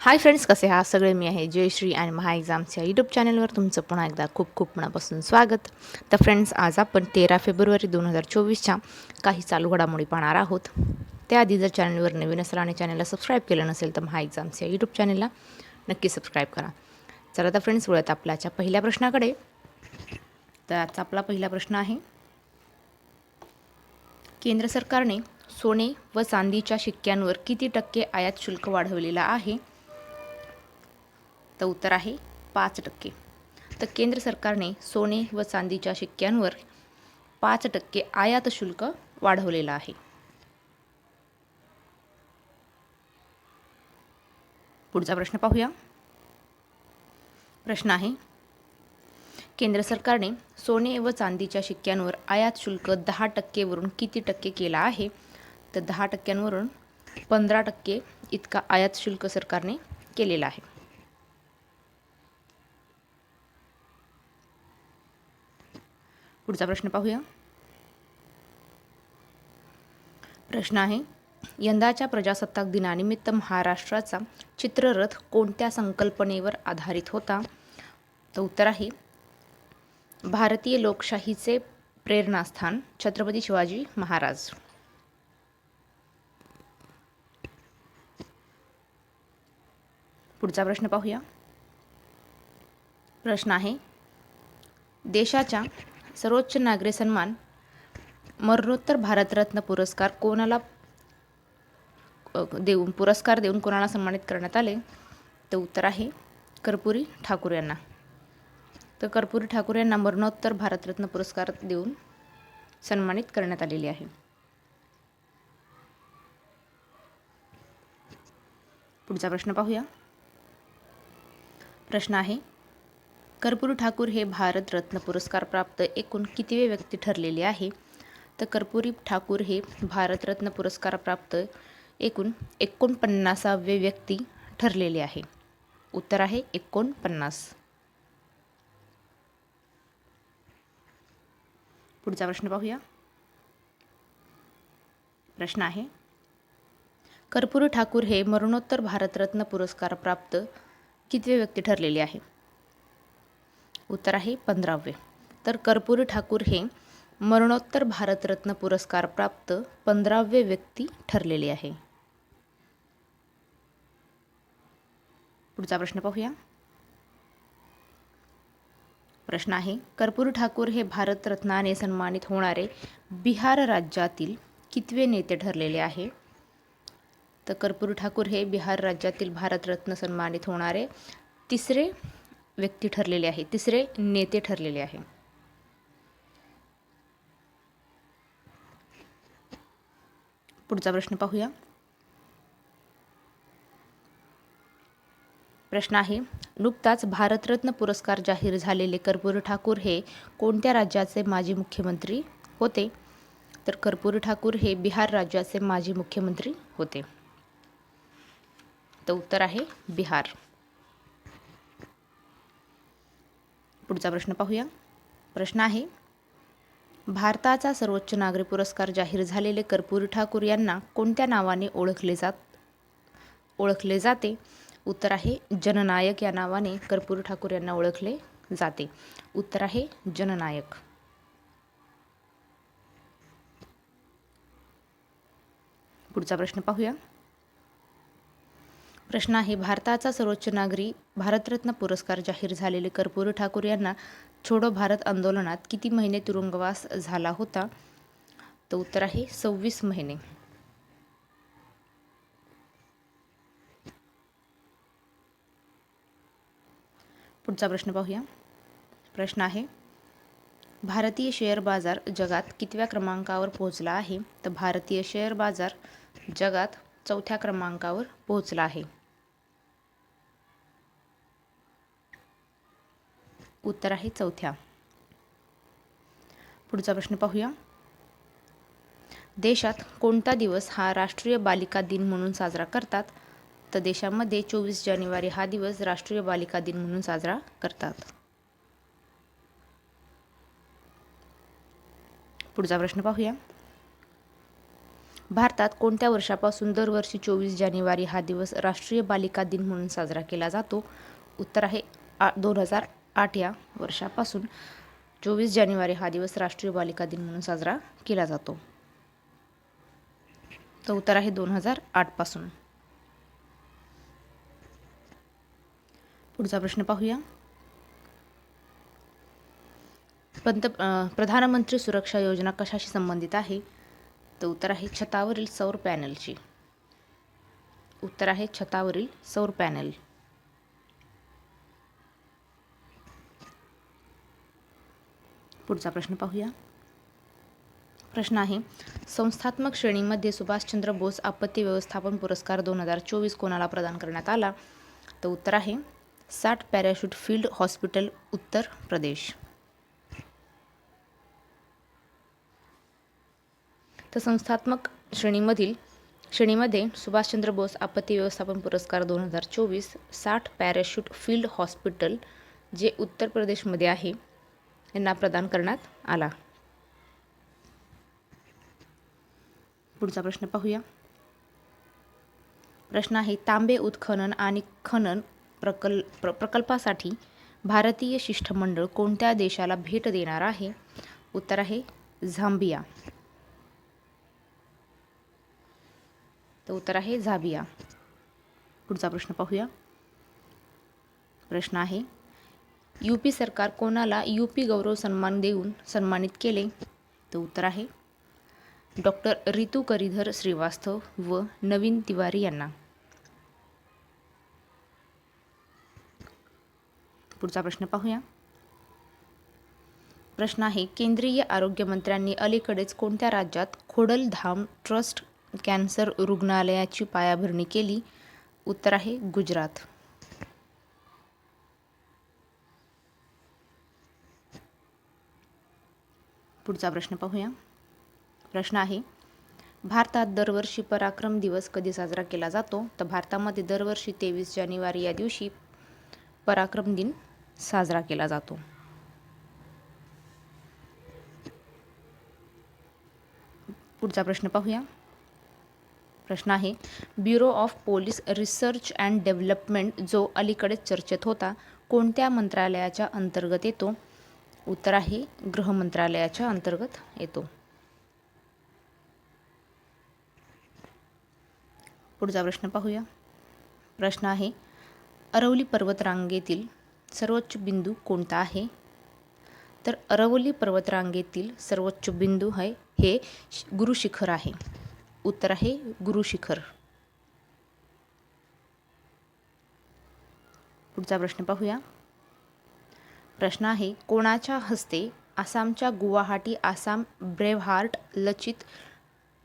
Hi friends कसे आहात? सगळे मी आहे जयश्री आणि महा एक्झाम्सच्या यूट्यूब चॅनलवर तुमचं पुन्हा एकदा खूप खूप मनापासून स्वागत. तर फ्रेंड्स आज आपण तेरा फेब्रुवारी दोन हजार चोवीसच्या काही चालू घडामोडी पाहणार आहोत. त्याआधी जर चॅनलवर नवीन असेल आणि चॅनलला सबस्क्राईब केलं नसेल तर महा एक्झाम्स या यूट्यूब चॅनलला नक्की सबस्क्राईब करा. चला तर फ्रेंड्स वळत आपल्याच्या पहिल्या प्रश्नाकडे. तर आजचा आपला पहिला प्रश्न आहे केंद्र सरकारने सोने व चांदीच्या शिक्क्यांवर किती टक्के आयात शुल्क वाढवलेला आहे? तर उत्तर आहे पाच टक्के. तर केंद्र सरकारने सोने व चांदीच्या शिक्क्यांवर पाच टक्के आयात शुल्क वाढवलेलं आहे. पुढचा प्रश्न पाहूया. प्रश्न आहे केंद्र सरकारने सोने व चांदीच्या शिक्क्यांवर आयात शुल्क दहा टक्केवरून किती टक्के केला आहे? तर दहा टक्क्यांवरून पंधरा टक्के इतका आयात शुल्क सरकारने केलेला आहे. पुढचा प्रश्न पाहूया. प्रश्न आहे यंदाच्या प्रजासत्ताक दिनानिमित्त महाराष्ट्राचा चित्ररथ कोणत्या संकल्पनेवर आधारित होता? तर उत्तर आहे भारतीय लोकशाहीचे प्रेरणास्थान छत्रपती शिवाजी महाराज. पुढचा प्रश्न पाहूया. प्रश्न आहे देशाच्या सर्वोच्च नागरी सन्मान मरणोत्तर भारतरत्न पुरस्कार कोणाला देऊन पुरस्कार देऊन कोणाला सन्मानित करण्यात आले? तर उत्तर आहे कर्पुरी ठाकूर यांना. तर कर्पुरी ठाकूर यांना मरणोत्तर भारतरत्न पुरस्कार देऊन सन्मानित करण्यात आलेले आहे. पुढचा प्रश्न पाहूया. प्रश्न आहे कर्पूरी ठाकूर हे भारतरत्न पुरस्कार प्राप्त एकूण कितीवे व्यक्ती ठरलेले आहे? तर कर्पुरी ठाकूर हे भारतरत्न पुरस्कार प्राप्त एकूण एकोणपन्नासावे व्यक्ती ठरलेले आहे. उत्तर आहे एकोणपन्नास. पुढचा प्रश्न पाहूया. प्रश्न आहे कर्पूरी ठाकूर हे मरणोत्तर भारतरत्न पुरस्कार प्राप्त कितवे व्यक्ती ठरलेले आहे? उत्तर आहे पंधरावे. तर कर्पूरी ठाकूर हे मरणोत्तर भारतरत्न पुरस्कार प्राप्त पंधरावे व्यक्ती ठरलेले आहे. पुढचा प्रश्न पाहूया. प्रश्न आहे कर्पूरी ठाकूर हे भारतरत्नाने सन्मानित होणारे बिहार राज्यातील कितवे नेते ठरलेले आहे? तर कर्पूरी ठाकूर हे बिहार राज्यातील भारतरत्न सन्मानित होणारे तिसरे व्यक्ती ठरलेले आहे तिसरे नेते ठरलेले आहे पुढचा प्रश्न पाहूया. प्रश्न आहे नुकताच भारतरत्न पुरस्कार जाहीर झालेले कर्पूरी ठाकूर हे कोणत्या राज्याचे माजी मुख्यमंत्री होते? तर कर्पूरी ठाकूर हे बिहार राज्याचे माजी मुख्यमंत्री होते. तर उत्तर आहे बिहार. पुढचा प्रश्न पाहूया. प्रश्न आहे भारताचा सर्वोच्च नागरी पुरस्कार जाहीर झालेले कर्पूरी ठाकूर यांना कोणत्या नावाने ओळखले जात? ओळखले जाते. उत्तर आहे जननायक या नावाने कर्पूरी ठाकूर यांना ओळखले जाते. उत्तर आहे जननायक. पुढचा प्रश्न पाहूया. प्रश्न आहे. भारताचा सर्वोच्च नागरी भारतरत्न पुरस्कार जाहीर झालेले कर्पूरी ठाकूर यांना छोडो भारत आंदोलनात किती महिने तुरुंगवास झाला होता? तर उत्तर आहे सव्वीस महिने. पुढचा प्रश्न पाहूया. प्रश्न आहे भारतीय शेअर बाजार जगात कितव्या क्रमांकावर पोहोचला आहे? तर भारतीय शेअर बाजार जगात चौथ्या क्रमांकावर पोहोचला आहे. उत्तर आहे चौथ्या. पुढचा प्रश्न पाहूया. देशात कोणता दिवस हा राष्ट्रीय बालिका दिन म्हणून साजरा करतात? तर देशामध्ये चोवीस जानेवारी हा दिवस राष्ट्रीय बालिका दिन म्हणून साजरा करतात. पुढचा प्रश्न पाहूया. भारतात कोणत्या वर्षापासून दरवर्षी चोवीस जानेवारी हा दिवस राष्ट्रीय बालिका दिन म्हणून साजरा केला जातो? उत्तर आहे दोन हजार आठ या वर्षापासून चोवीस जानेवारी हा दिवस राष्ट्रीय बालिका दिन म्हणून साजरा केला जातो. तर उत्तर आहे दोन हजार आठपासून पुढचा प्रश्न पाहूया. पंत प्रधानमंत्री सुरक्षा योजना कशाशी संबंधित आहे? तर उत्तर आहे छतावरील सौर पॅनलची. उत्तर आहे छतावरील सौर पॅनल. पुढचा प्रश्न पाहूया. प्रश्न आहे संस्थात्मक श्रेणीमध्ये सुभाषचंद्र बोस आपत्ती व्यवस्थापन पुरस्कार दोन हजार चोवीस कोणाला प्रदान करण्यात आला? तर उत्तर आहे साठ parachute field hospital Uttar Pradesh. तर संस्थात्मक श्रेणीमधील श्रेणीमध्ये सुभाषचंद्र बोस आपत्ती व्यवस्थापन पुरस्कार दोन हजार चोवीस साठ पॅराशूट फील्ड हॉस्पिटल जे उत्तर प्रदेशमध्ये आहे यांना प्रदान करण्यात आला. पुढचा प्रश्न पाहूया. प्रश्न आहे तांबे उत्खनन आणि खनन प्रकल्प प्र प्रकल्पासाठी भारतीय शिष्टमंडळ कोणत्या देशाला भेट देणार आहे? उत्तर आहे झांबिया. तर उत्तर आहे झाबिया. पुढचा प्रश्न पाहूया. प्रश्न आहे यू पी सरकार कोणाला यू पी गौरव सन्मान देऊन सन्मानित केले? तर उत्तर आहे. डॉक्टर रितू करीधर श्रीवास्तव व नवीन तिवारी यांना. पुढचा प्रश्न पाहूया. प्रश्न आहे केंद्रीय आरोग्यमंत्र्यांनी अलीकडेच कोणत्या राज्यात खोडलधाम ट्रस्ट कॅन्सर रुग्णालयाची पायाभरणी केली? उत्तर आहे गुजरात. पुढचा प्रश्न पाहूया. प्रश्न आहे भारतात दरवर्षी पराक्रम दिवस कधी साजरा केला जातो? तर भारतामध्ये दरवर्षी तेवीस जानेवारी या दिवशी पराक्रम दिन साजरा केला जातो. पुढचा प्रश्न पाहूया. प्रश्न आहे bureau of police research and development जो अलीकडेच चर्चेत होता कोणत्या मंत्रालयाच्या अंतर्गत येतो? उत्तर आहे गृह मंत्रालयाच्या अंतर्गत येतो. पुढचा प्रश्न पाहूया. प्रश्न आहे अरवली पर्वतरांगेतील सर्वोच्च बिंदू कोणता आहे? तर अरवली पर्वतरांगेतील सर्वोच्च बिंदू आहे हे गुरुशिखर आहे. उत्तर आहे गुरुशिखर. पुढचा प्रश्न पाहूया. प्रश्न आहे कोणाच्या हस्ते आसामच्या गुवाहाटी आसाम ब्रेव्हार्ट लचित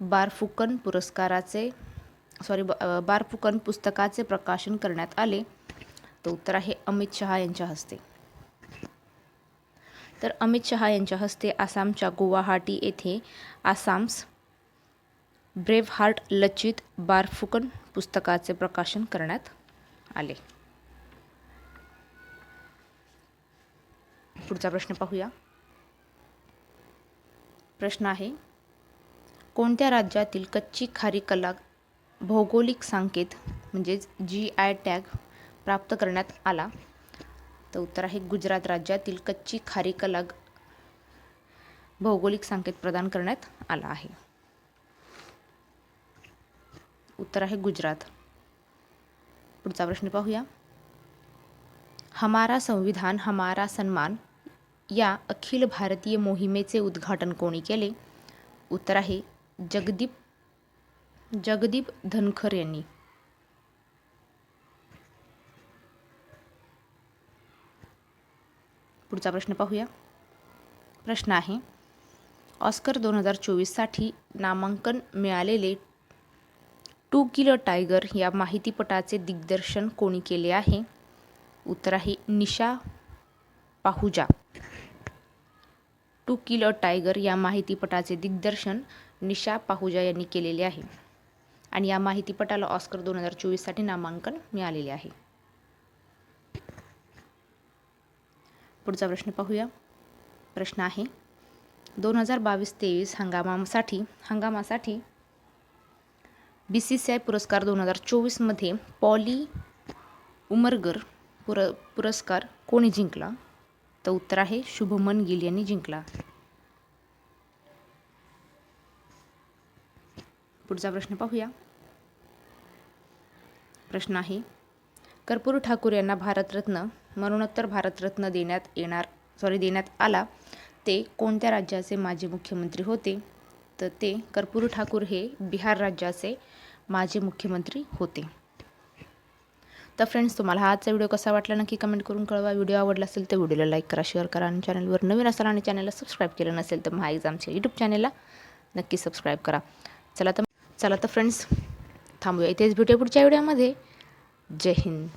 बारफुकन पुरस्काराचे सॉरी बारफुकन पुस्तकाचे प्रकाशन करण्यात आले? तर उत्तर आहे अमित शहा यांच्या हस्ते. तर अमित शहा यांच्या हस्ते आसामच्या गुवाहाटी येथे आसाम्स ब्रेव्हार्ट लचित बारफुकन पुस्तकाचे प्रकाशन करण्यात आले. पुढचा प्रश्न पाहूया. प्रश्न आहे कोणत्या राज्यातील कच्ची खारी कला भौगोलिक संकेत म्हणजेच जी आय टॅग प्राप्त करण्यात आला? तर उत्तर आहे गुजरात राज्यातील कच्ची खारी कला भौगोलिक संकेत प्रदान करण्यात आला आहे. उत्तर आहे गुजरात. पुढचा प्रश्न पाहूया. हमारा संविधान हमारा सन्मान या अखिल भारतीय मोहिमेचे उद्घाटन कोणी केले? उत्तर आहे जगदीप जगदीप धनखर यांनी. पुढचा प्रश्न पाहूया. प्रश्न आहे ऑस्कर दोन हजार चोवीससाठी नामांकन मिळालेले टू किलो टायगर या माहितीपटाचे दिग्दर्शन कोणी केले आहे? उत्तर आहे Nisha Pahuja. To kill a tiger या माहितीपटाचे दिग्दर्शन निशा पाहुजा यांनी केलेले आहे. आणि या माहितीपटाला ऑस्कर दोन हजार चोवीससाठी नामांकन मिळालेले आहे. पुढचा प्रश्न पाहूया. प्रश्न आहे दोन हजार बावीस तेवीस हंगामासाठी हंगामासाठी बी सी सी आय पुरस्कार दोन हजार चोवीसमध्ये पॉली उमरगर पुर पुरस्कार कोणी जिंकला? तर उत्तर आहे शुभमन गिल यांनी जिंकला. पुढचा प्रश्न पाहूया. प्रश्न आहे कर्पूर ठाकूर यांना भारतरत्न मरणोत्तर भारतरत्न देण्यात येणार सॉरी देण्यात आला. ते कोणत्या राज्याचे माजी मुख्यमंत्री होते? तर ते कर्पूर ठाकूर हे बिहार राज्याचे माजी मुख्यमंत्री होते. तर फ्रेंड्स तुम्हाला हा आजचा व्हिडिओ कसा वाटला नक्की कमेंट करून कळवा. व्हिडिओ आवडला असेल तर व्हिडिओला लाईक करा शेअर करा आणि चॅनलवर नवीन असाल आणि चॅनलला सबस्क्राईब केलं नसेल तर महा एक्झामच्या यूट्यूब चॅनलला नक्की सबस्क्राईब करा. चला तर चला तर फ्रेंड्स थांबूया इथेच भेटूया पुढच्या व्हिडिओमध्ये जय हिंद.